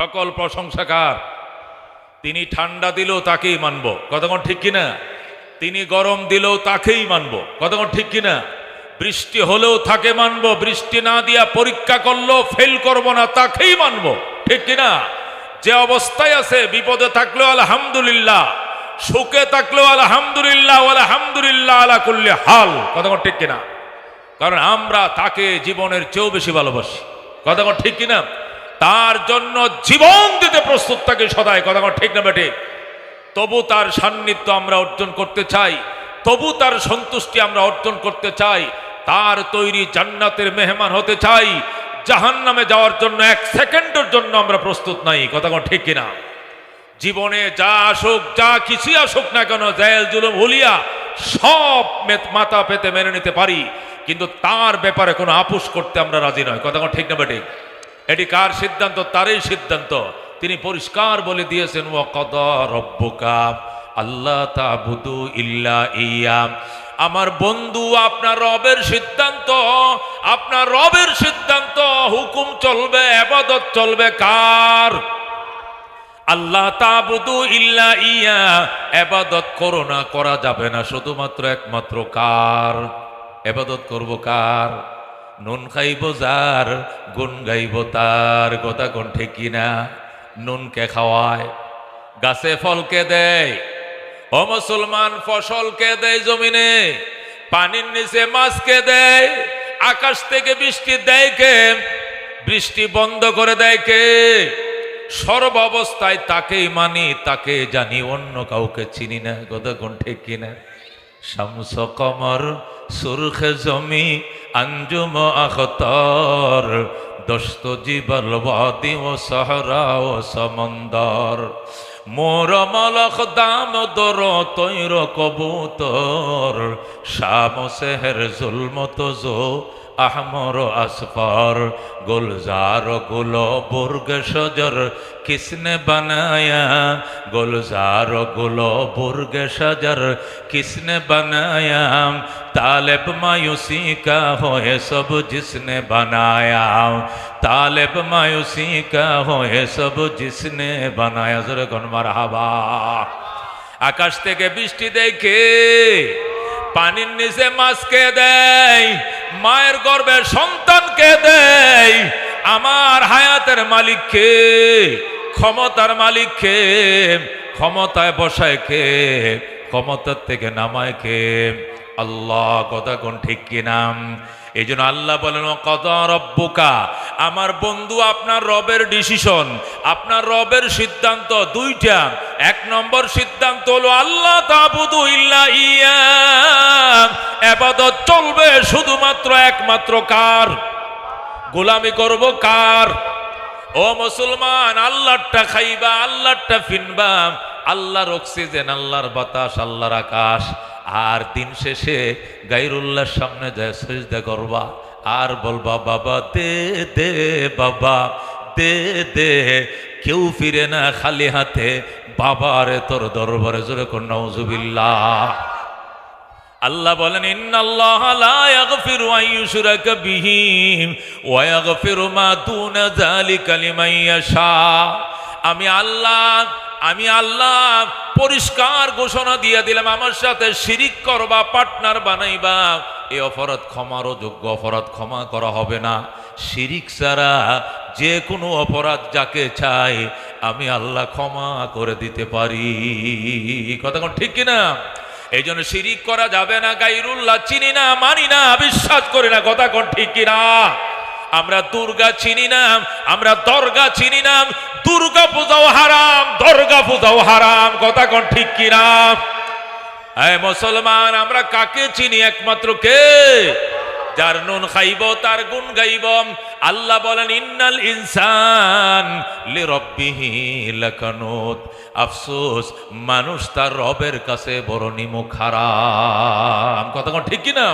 সকল প্রশংসাকার। তিনি ঠান্ডা দিলেও তাকেই মানব। কতক্ষণ ঠিক কিনা? তিনি গরম দিলেও তাকেই মানব। কতক্ষণ ঠিক কিনা? বৃষ্টি হলেও তাকে মানব। বৃষ্টি না দিয়া পরীক্ষা করলেও ফেল করব না, তাকেই মানব। ঠিক কিনা? যে অবস্থায় আছে, বিপদে থাকলেও আলহামদুলিল্লাহ, সুখে থাকলেও আলহামদুলিল্লাহ আলহামদুলিল্লাহ আলা করলে হাল। কতক্ষণ ঠিক কিনা? কারণ আমরা তাকে জীবনের চেয়েও বেশি ভালোবাসি। কন ঠিক কিনা? তার জন্য জীবন দিতে প্রস্তুত থাকে সদায় কথা ঠিক না বেটে তবু তার সান্নিধ্য আমরা অর্জন করতে চাই। তবু তার সন্তুষ্টি আমরা অর্জন করতে চাই। তার তৈরি জান্নাতের মেহমান হতে চাই। জাহান নামে যাওয়ার জন্য এক সেকেন্ডের জন্য আমরা প্রস্তুত নাই। কথা ঠিক কিনা? জীবনে যা আসুক, যা কিছুই আসুক না কেন জায়েল জুলুম, হুলিয়া, সব মাথা পেতে মেনে নিতে পারি। কিন্তু তার ব্যাপারে কোনো আপুস করতে আমরা রাজি নয় কথা ঠিক না বেটে এটি কার সিদ্ধান্ত? তারই সিদ্ধান্ত। তিনি পরিষ্কার বলে দিয়েছেন ও কদ রব্বুকা আল্লাহ তাবুদু ইল্লা ইয়া। আমার বন্ধু, আপনার রবের সিদ্ধান্ত, আপনার রবের সিদ্ধান্ত, হুকুম চলবে, আবাদত চলবে কার? আল্লাহ তাবুদু ইল্লা ইয়া এবাদত করো না, করা যাবে না, শুধুমাত্র একমাত্র কার? এবাদত করব কার? নুন খাইব যার, গুণ গাইব তার, কথা কোন ঠিকই না নুনকে খাওয়ায়? গাছে ফলকে দেয়? ও মুসলমান ফসলকে দেয় জমিনে? পানির নিচে মাছকে দেয়? আকাশ থেকে বৃষ্টি দেয় কে? বৃষ্টি বন্ধ করে দেয় কে? সর্ব অবস্থায় তাকেই মানি, তাকে জানি, অন্য কাউকে চিনি না, কথা কোন ঠিক কিনা? শামস কমর সুরখে জমি, আঞ্জুম আখতর, দস্ত জীবল বাদি ও সহরা ও সমন্দর। মোর মলক দাম দর তৈর কবুতর, শাম সেহের জুলমত জো আহমর আসফর, গুলজার গুল বুর্গ সজর কিসনে বানায়া, গুলজার গুল বুর্গ সজর কিসনে বানায়া, তালেব মায়ুসি কা হোয়ে সব জিসনে বানায়া, তালেব মায়ুসি কা হোয়ে সব জিসনে বানায়া। জোরে গনমার হাবা আকাশ থেকে বৃষ্টি দেখে, পানির নিচে মাছকে দেয় মায়ের গর্বে সন্তানকে দেয় আমার হায়াতের মালিককে, ক্ষমতার মালিককে, ক্ষমতায় বসায় কে ক্ষমতার থেকে নামায় কে আল্লাহ কথা কোন ঠিক কিনাম এই জন্য আল্লাহ বলেন কত রব্বুকা? আমার বন্ধু আপনার রবের ডিসিশন আপনার রবের সিদ্ধান্ত দুইটা। এক নম্বর সিদ্ধান্ত হলো, আল্লাহ ইয়া। এবাদত চলবে শুধুমাত্র একমাত্র কার? গোলামি করব কার? ও মুসলমান আল্লাহটা খাইবা, আল্লাহরটা ফিনবা। আল্লাহর অক্সিজেন, আল্লাহর বাতাস, আল্লাহর আকাশ। আর দিন শেষে গাইরুল্লাহর সামনে যায় সজদা করবা, আর বলবা, বাবা, দে দে, বাবা, দে দে। কেউ ফিরে না খালি হাতে, বাবারে, তোর দরবারে জোরে কর নওজুবিল্লাহ আল্লাহ বলেন, ইন্নাল্লাহ লা মা আমি আল্লাহ আমি আল্লাহ, পরিষ্কার ঘোষণা দিয়ে দিলাম, আমার সাথে শিরিক করবা, পার্টনার বানাইবা। এই অপরাধ ক্ষমারও যোগ্য অপরাধ ক্ষমা করা হবে না। শিরিক ছাড়া যে কোনো অপরাধ যাকে চাই, আমি আল্লাহ ক্ষমা করে দিতে পারি। কথা কোন ঠিক কিনা? এই জন্য শিরিক করা যাবে না, গাইরুল্লাহ চিনি না, মানি না, বিশ্বাস করি না, কথা কোন ঠিক কিনা? আমরা দুর্গা চিনি না, আমরা দর্গা চিনি না, দুর্গা পূজাও হারাম, দর্গা পূজাও হারাম, কথা কন ঠিক কিনা? মুসলমান, আমরা কাকে চিনি একমাত্র কে? যার নুন খাইব, তার গুণ গাইব। আল্লাহ বলেন, ইন্নাল ইনসান লি রব্বিহি লাকানুত। আফসোস, মানুষ তার রবের কাছে বড় নিমুখ হারাম। কথা ঠিক কিনা?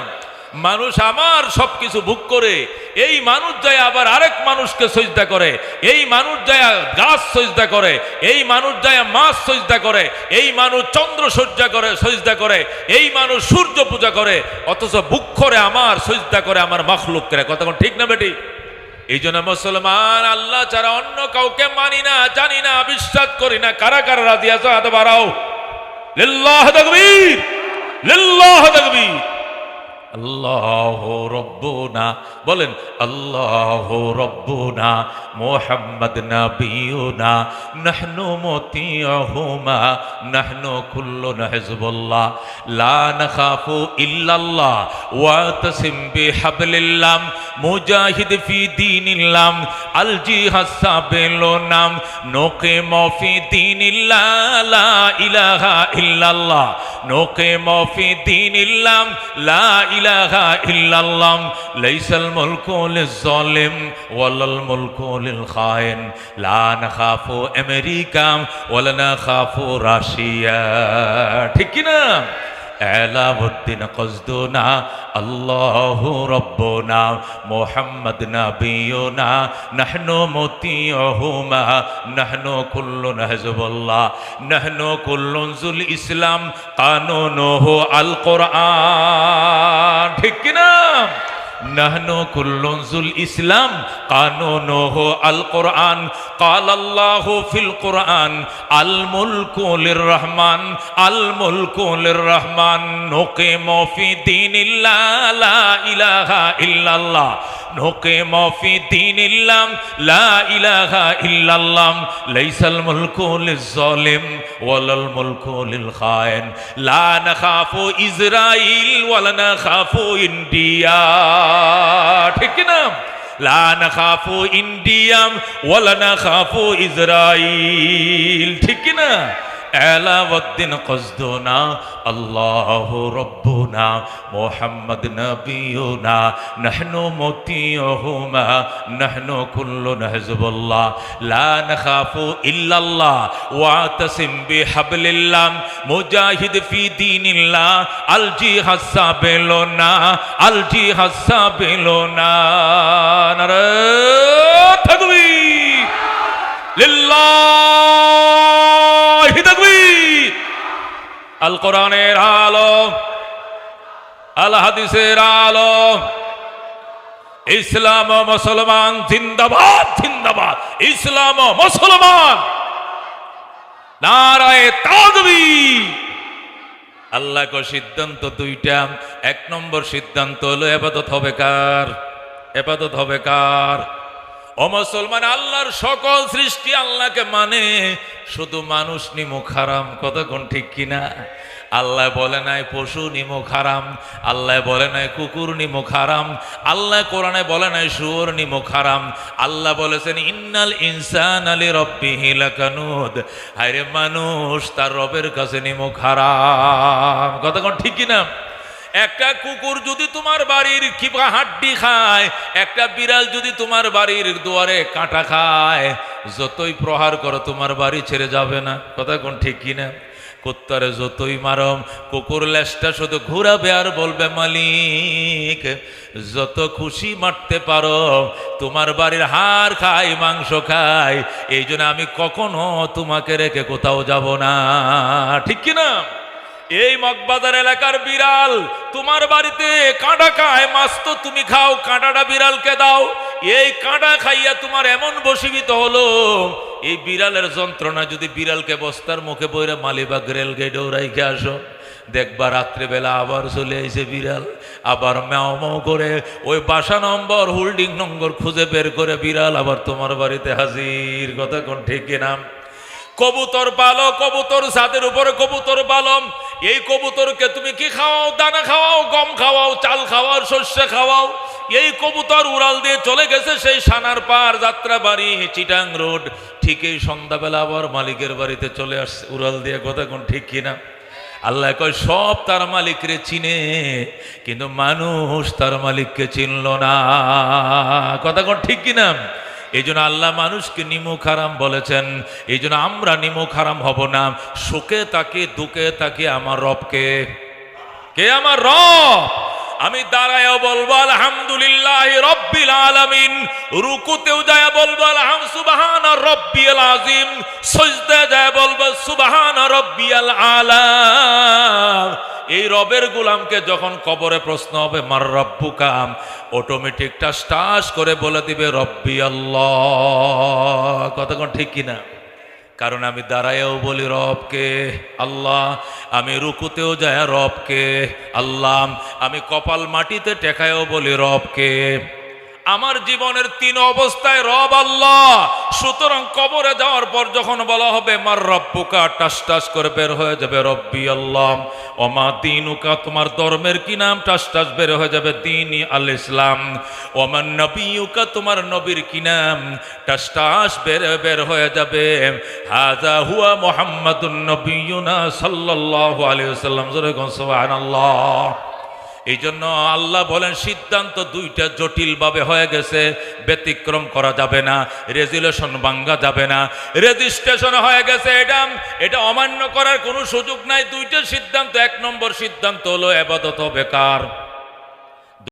মানুষ আমার সবকিছু ভোগ করে, এই মানুষ যায় আবার আরেক মানুষকে সজদা করে, এই মানুষ যায় গাছ সজদা করে, এই মানুষ যায় মাছ সজদা করে, এই মানুষ চন্দ্র সজ্জা করে, সজদা করে, এই মানুষ সূর্য পূজা করে, অথচ বুক করে আমার, সজদা করে আমার মাখলুক করে কথা ঠিক না বেটি? এই জন্য মুসলমান, আল্লাহ ছাড়া অন্য কাউকে মানি না, জানি না, বিশ্বাস করি না, কারা কারা রাজি আছো? হাতে বাড়াও। লিল্লাহ তাকবীর লিল্লাহ তাকবীর। আল্লাহ রব্বুনা, বলেন, আল্লাহ রব্বুনা, মোহাম্মদ নবিয়ুনা, নাহনু মতিয়হুমা, নাহনু কুল্লুন হিজবুল্লাহ লা নাখাফু ইল্লাল্লাহ, ওয়া তাসিম বিহাবলিল্লাহ মুজাহিদ ফি দীনিল্লাহ আল জিহাদ সাবিলুনাম নুকিম ফি দীনিল্লাহ, লা ইলাহা ইল্লাল্লাহ, নুকিম ফি দীনিল্লাহ লা ইলাহা ইল্লাল্লাহ লাইসাল মুলকু লিজ-জালিম ওয়ালাল মুলকু লিল খায়েন লা নাখাফু আমেরিকা ঠিক কি এলাউদ্দিন কজদুনা, আল্লাহ রব্বনা, মোহাম্মদ নবিয়না, নাহনু মতিয়হুমা, নহনো কুল্লুন হজবুল্লাহ, নহনো কুল্লুন জুল ইসলাম কানুনুহু আল কোরআন ঠিক কি না نحن كل ذو الإسلام قانونه القرآن قال الله في القرآن الملك للرحمن الملك للرحمن نقيم في دين الله لا إله إلا الله ঢোকে মফি দিন ইল্লাম, লা ইলাহা ইল্লাল্লাম, লাইসাল মুলকু লিজ্জালিম, ওয়ালাল মুলকু লিল খায়েন লা নাখাফু ইসরাইল ওয়ালা নাখাফু ইন্ডিয়া। ঠিক না? লা নাখাফু ইন্ডিয়াম, ওয়ালা নাখাফু ইসরাইল ঠিক না? এলাউদ্দিন কসদুনা আল্লাহ রব্বুনা মোহাম্মদ নবিয়ুনা নাহনু মতিয়হুমা নাহনু কুল্লুন হিজবুল্লাহ লা নাখাফু ইল্লাল্লাহ ওয়া তাসিম বিহাবলিল্লাহ মুজাহিদ ফি দীনিল্লাহ আল জিহাদ সাবিলুনা আল জিহাদ সাবিলুনা নারে আল কোরআনের আলো আল হাদিসের আলো। ইসলাম ও মুসলমান জিন্দাবাদ জিন্দাবাদ। ইসলাম ও মুসলমান। আল্লাহকর সিদ্ধান্ত দুইটা। এক নম্বর সিদ্ধান্ত হলো এবাদত হবে কার? এবাদত হবে কার? ও মুসলমান, আল্লাহর সকল সৃষ্টি আল্লাহকে মানে শুধু মানুষ নিমুখ হারাম, কতক্ষণ ঠিক কিনা? আল্লাহ বলে নাই পশু নিমুখ হারাম, আল্লাহ বলে নাই কুকুর নিমুখ হারাম, আল্লাহ কোরআনে বলে নাই শুয়োর নিমুখ হারাম, আল্লাহ বলেছেন, ইন্নাল ইনসান আলী রব্বি হিলাকানুদ হায়রে মানুষ তার রবের কাছে নিমুখ হারাম, কতক্ষণ ঠিক কিনা? একটা কুকুর যদি তোমার বাড়ির কিবা হাড্ডি খায়, একটা বিড়াল যদি তোমার বাড়ির দুয়ারে কাঁটা খায়, যতই প্রহার করো তোমার বাড়ি ছেড়ে যাবে না। কথা কোন ঠিক কিনা? কুত্তারে যতই মারম, কুকুর লেজটা শুধু ঘুরাবে আর বলবে, মালিক, যত খুশি মারতে পারো, তোমার বাড়ির হাড় খাই মাংস খাই এই জন্য আমি কখনো তোমাকে রেখে কোথাও যাব না। ঠিক কিনা? এই মগবাজার এলাকার বিড়াল, তোমার বাড়িতে কাঁটা খায় মাছ তো তুমি খাও, কাঁটাটা বিড়ালকে দাও। এই কাঁটা খাইয়া তোমার এমন বসীভূত হলো, এই বিড়ালের যন্ত্রণা যদি বিড়ালকে বস্তার মুখে বইরা মালিবাগ রেল গেটে রাইখে আসো, দেখবা রাত্রেবেলা আবার চলে আইছে বিড়াল, আবার ম্যাও ম্যাও করে ওই বাসা নম্বর, হোল্ডিং নম্বর খুঁজে বের করে বিড়াল আবার তোমার বাড়িতে হাজির। কথা কোন ঠিক নাম কবুতর পালো, কবুতর ছাদের উপরে কবুতর পালম এই কবুতরকে তুমি কি খাওয়াও? দানা খাওয়াও? গম খাওয়াও? চাল খাওয়াও? শস্য খাওয়াও? এই কবুতর উড়াল দিয়ে চলে গেছে সেই সানার পার যাত্রা বাড়ি চিটাং রোড। ঠিক এই সন্ধ্যাবেলা আবার মালিকের বাড়িতে চলে আসছে। উড়াল দিয়ে কথা কোন ঠিক কিনা? আল্লাহ কয়, সব তার মালিকরে চিনে, কিন্তু মানুষ তার মালিককে চিনল না। কথা কোন ঠিক কিনা? এই জন্য আল্লাহ মানুষকে নিমুখ হারাম বলেছেন এই জন্য আমরা নিমুখ হারাম হব না। সুখে তাকে দুঃখে তাকে আমার রবকে। কে আমার রব? আমি দাঁড়ায় বলব, আলহামদুলিল্লাহ রব্বিল আলামিন। রুকুতেও যায় বলব, আলহাম, সুবাহান রব্বিয়াল আজিম সজদে যায় বলব, সুবাহান রব্বিয়াল আলা। এই রবের গুলামকে যখন কবরে প্রশ্ন হবে, মার রব্বু কাম অটোমেটিক টাস টাস করে বলে দিবে, রব্বি আল্লাহ। কতক্ষণ ঠিক কিনা? কারণ আমি দাঁড়ায়ও বলি, রবকে, আল্লাহ। আমি রুকুতেও যায়, রবকে, আল্লাহ। আমি কপাল মাটিতে টেকায়ও বলি, রবকে। আমার জীবনের তিন অবস্থায় রব আল্লাহ। সুতরাং কবরে যাওয়ার পর যখন বলা হবে, মার রব্বুকা টাস টাস করে বের হয়ে যাবে রব্বি আল্লাহ। ওমা দিনুকা, তোমার ধর্মের কি নাম? টাস টাস বের হয়ে যাবে দিনই আল ইসলাম। ওমান নবীকা তোমার নবীর কি নাম? টাস টাস বের বের হয়ে যাবে। হাজা হুয়া মোহাম্মদুন নবীনা সাল্লাল্লাহু আলাইহি ওয়াসাল্লাম। জোরে কোন, সুবহানাল্লাহ। এই জন্য আল্লাহ বলেন, সিদ্ধান্ত দুইটা জটিলভাবে হয়ে গেছে, ব্যতিক্রম করা যাবে না, রেজুলেশন ভাঙ্গা যাবে না। রেজিস্ট্রেশন হয়ে গেছে, এটা এটা অমান্য করার কোনো সুযোগ নাই। দুইটা সিদ্ধান্ত, এক নম্বর সিদ্ধান্ত হলো এবাদত বেকার।